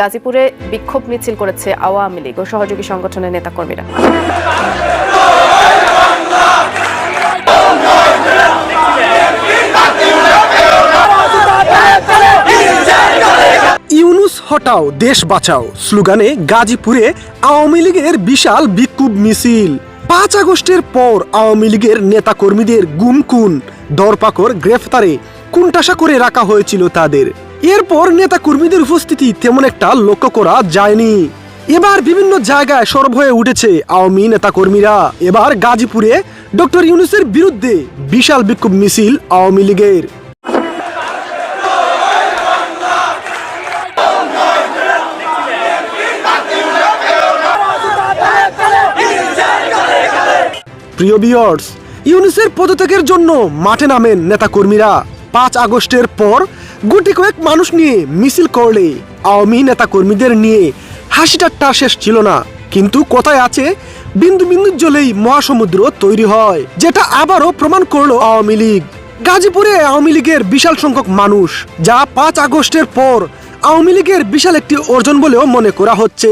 গাজীপুরে বিক্ষোভ মিছিল করেছে আওয়ামী লীগ ও সহযোগী সংগঠনের নেতাকর্মীরা। ইউনুস হটাও, দেশ বাঁচাও, স্লোগানে গাজীপুরে আওয়ামী লীগের বিশাল বিক্ষোভ মিছিল। পাঁচ আগস্টের পর আওয়ামী লীগের নেতাকর্মীদের গুম খুন দরপাকড়, গ্রেফতারে, কুণ্ঠাসা করে রাখা হয়েছিল তাদের। এরপর নেতাকর্মীদের উপস্থিতি তেমন একটা লক্ষ্য করা যায়নি। এবার বিভিন্ন জায়গায় সরব হয়ে উঠেছে আওয়ামী নেতাকর্মীরা। এবার গাজীপুরে ডক্টর ইউনুসের বিরুদ্ধে বিশাল বিক্ষোভ মিছিল আওয়ামী লীগের। প্রিয় বিয়ার্স ইউনিসের পদত্যাগের জন্য মাঠে নামেন নেতাকর্মীরা। পাঁচ আগস্টের পর গুটি কয়েক মানুষ নিয়ে মিছিল করলে আওয়ামী নেতাকর্মীদের নিয়ে হাসি ঠাট্টা শেষ ছিল না। কিন্তু কথায় আছে, বিন্দু বিন্দু জলেই মহাসমুদ্র তৈরি হয়, যেটা আবারও প্রমাণ করল আওয়ামী লীগ। গাজীপুরে আওয়ামী লীগের বিশাল সংখ্যক মানুষ, যা পাঁচ আগস্টের পর আওয়ামী লীগের বিশাল একটি অর্জন বলেও মনে করা হচ্ছে।